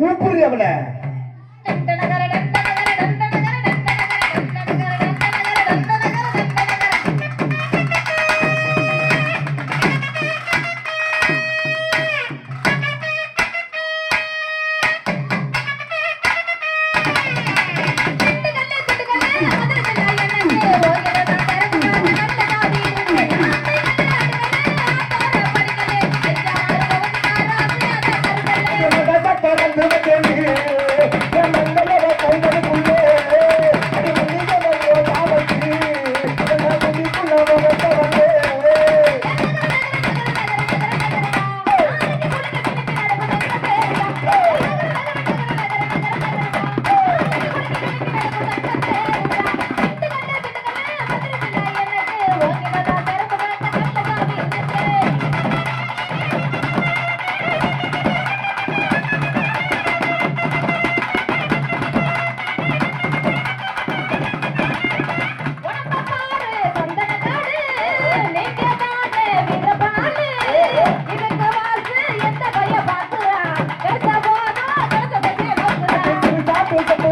மூஞ்ச Não, não, não,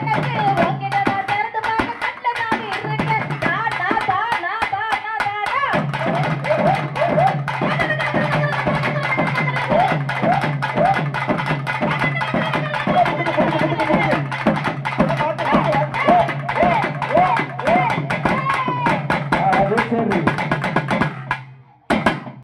Thank you.